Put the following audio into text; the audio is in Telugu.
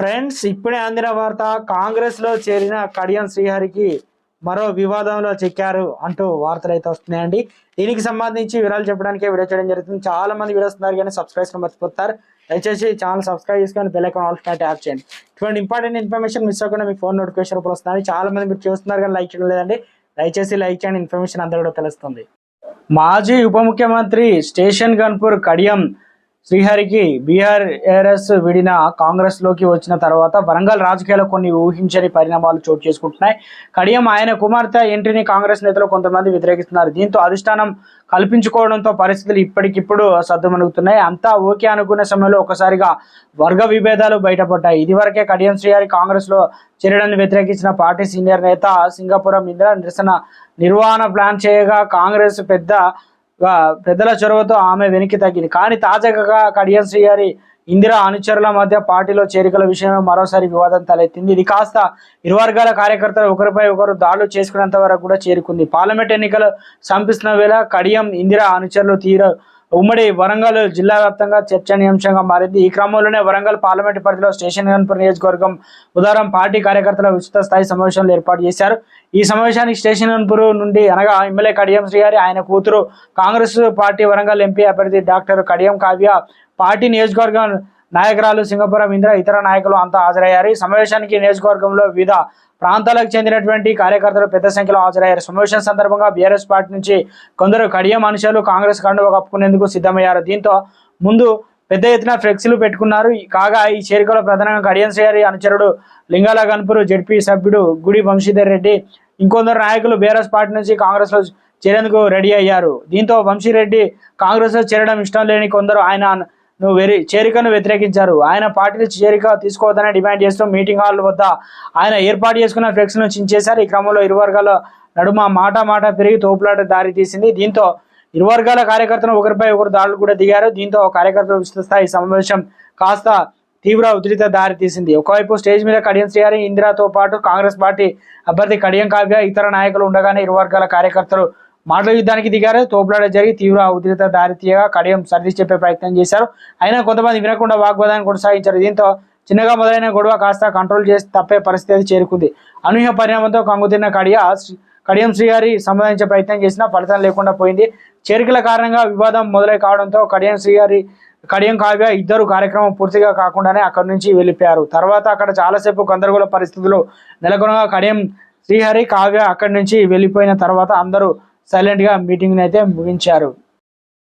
ఫ్రెండ్స్ ఇప్పుడే అందిన వార్త కాంగ్రెస్లో చేరిన కడియం శ్రీహరికి మరో వివాదంలో చెక్కారు అంటూ వార్తలు అయితే వస్తున్నాయండి. దీనికి సంబంధించి వివరాలు చెప్పడానికి వీడియో చేయడం జరుగుతుంది. చాలా మంది వీడియోస్ ఉన్నారు కానీ సబ్స్క్రైబ్ మర్చిపోతారు. దయచేసి ఛానల్ సబ్స్క్రైబ్ చేసుకొని బెల్లైకాన్ ఆల్ ట్యాప్ చేయండి. ఇటువంటి ఇంపార్టెంట్ ఇన్ఫర్మేషన్ మిస్ అవ్వకుండా మీ ఫోన్ నోటిఫికేషన్ రూపంలో వస్తుంది చాలా మంది మీరు చూస్తున్నారు కానీ లైక్ చేయడం లేదండి. దయచేసి లైక్ చేయండి. ఇన్ఫర్మేషన్ అందరూ కూడా తెలుస్తుంది. మాజీ ఉప ముఖ్యమంత్రి స్టేషన్ గన్పూర్ కడియం శ్రీహరికి బీఆర్ఎస్ విడిన కాంగ్రెస్లోకి వచ్చిన తర్వాత వరంగల్ రాజకీయాల్లో కొన్ని ఊహించని పరిణామాలు చోటు చేసుకుంటున్నాయి. కడియం ఆయన కుమార్తె ఎంట్రీని కాంగ్రెస్ నేతలు కొంతమంది వ్యతిరేకిస్తున్నారు. దీంతో అధిష్టానం కల్పించుకోవడంతో పరిస్థితులు ఇప్పటికిప్పుడు సద్దుమణుగుతున్నాయి అంతా ఓకే అనుకునే సమయంలో ఒకసారిగా వర్గ విభేదాలు బయటపడ్డాయి. ఇదివరకే కడియం శ్రీహరి కాంగ్రెస్లో చేరడాన్ని వ్యతిరేకించిన పార్టీ సీనియర్ నేత సింగపురం ఇంద్ర నిరసన నిర్వహణ ప్లాన్ చేయగా కాంగ్రెస్ పెద్ద పెద్దల చొరవతో ఆమె వెనక్కి తగ్గింది. కానీ తాజాగా కడియం శ్రీగారి ఇందిరా అనుచరుల మధ్య పార్టీలో చేరికల విషయంలో మరోసారి వివాదం తలెత్తింది. ఇది కాస్త ఇరు వర్గాల కార్యకర్తలు ఒకరిపై ఒకరు దాడులు చేసుకునేంత వరకు కూడా చేరుకుంది. పార్లమెంట్ ఎన్నికలు సంపిస్తున్న వేళ కడియం ఇందిరా అనుచరులు తీర ఉమ్మడి వరంగల్ జిల్లా వ్యాప్తంగా చర్చనీయాంశంగా మారింది. ఈ క్రమంలోనే వరంగల్ పార్లమెంట్ పరిధిలో స్టేషన్ గన్పూర్ నియోజకవర్గం బుధవారం పార్టీ కార్యకర్తల విస్తృత స్థాయి సమావేశాలు ఏర్పాటు చేశారు. ఈ సమావేశానికి స్టేషన్ గన్పూర్ నుండి అనగా ఎమ్మెల్యే కడియం శ్రీగారి ఆయన కూతురు కాంగ్రెస్ పార్టీ వరంగల్ ఎంపీ అభ్యర్థి డాక్టర్ కడియం కావ్య పార్టీ నియోజకవర్గం నాయకురాలు సింగపురం ఇంద్ర ఇతర నాయకులు అంతా హాజరయ్యారు. ఈ సమావేశానికి నియోజకవర్గంలో వివిధ ప్రాంతాలకు చెందినటువంటి కార్యకర్తలు పెద్ద సంఖ్యలో హాజరయ్యారు. సమావేశం సందర్భంగా బీఆర్ఎస్ పార్టీ నుంచి కొందరు కడియం మనుషులు కాంగ్రెస్ కండువ కప్పుకునేందుకు సిద్ధమయ్యారు. దీంతో ముందు పెద్ద ఎత్తున ఫ్లెక్సీలు పెట్టుకున్నారు. కాగా ఈ చేరికలో ప్రధానంగా కడియం శ్రీహరి అనుచరుడు లింగాల గన్పూర్ జడ్పీ సభ్యుడు గుడి వంశీధర్ రెడ్డి ఇంకొందరు నాయకులు బీఆర్ఎస్ పార్టీ నుంచి కాంగ్రెస్లో చేరేందుకు రెడీ అయ్యారు. దీంతో వంశీరెడ్డి కాంగ్రెస్లో చేరడం ఇష్టం లేని కొందరు ఆయన నువ్వు వెరి చేరికను వ్యతిరేకించారు. ఆయన పార్టీలు చేరిక తీసుకోవద్దని డిమాండ్ చేస్తూ మీటింగ్ హాల్ వద్ద ఆయన ఏర్పాటు చేసుకున్న ఫ్లెక్స్ను చించేశారు. ఈ క్రమంలో ఇరు వర్గాల నడుమ మాట మాట పెరిగి తోపులాట దారి తీసింది. దీంతో ఇరు వర్గాల కార్యకర్తలు ఒకరిపై ఒకరు దాడులు కూడా దిగారు. దీంతో కార్యకర్తల విస్తృతస్థాయి సమావేశం కాస్త తీవ్ర ఉధృత దారి తీసింది. ఒకవైపు స్టేజ్ మీద కడియం శ్రీహరి ఇందిరాతో పాటు కాంగ్రెస్ పార్టీ అభ్యర్థి కడియం కావ్య ఇతర నాయకులు ఉండగానే ఇరు వర్గాల కార్యకర్తలు మాటల యుద్ధానికి దిగారు. తోపులాట జరిగి తీవ్ర ఉద్రిత దారితీయగా కడియం సర్ది చెప్పే ప్రయత్నం చేశారు. అయినా కొంతమంది వినకుండా వాగ్వాదాన్ని కొనసాగించారు. దీంతో చిన్నగా మొదలైన గొడవ కాస్త కంట్రోల్ చేసి తప్పే పరిస్థితి చేరుకుంది. అనూహ్య పరిణామంతో కంగుతిన్న కడియ కడియం శ్రీగారి సంబంధించే ప్రయత్నం చేసినా ఫలితం లేకుండా పోయింది. చేరికల కారణంగా వివాదం మొదలై కావడంతో కడియం శ్రీగారి కడియం కావ్య ఇద్దరు కార్యక్రమం పూర్తిగా కాకుండానే అక్కడి నుంచి వెళ్ళిపోయారు. తర్వాత అక్కడ చాలాసేపు గందరగోళ పరిస్థితులు నెలకొనగా కడియం శ్రీహరి కావ్య అక్కడి నుంచి వెళ్ళిపోయిన తర్వాత అందరూ సైలెంట్గా మీటింగ్ అయితే ముగించారు.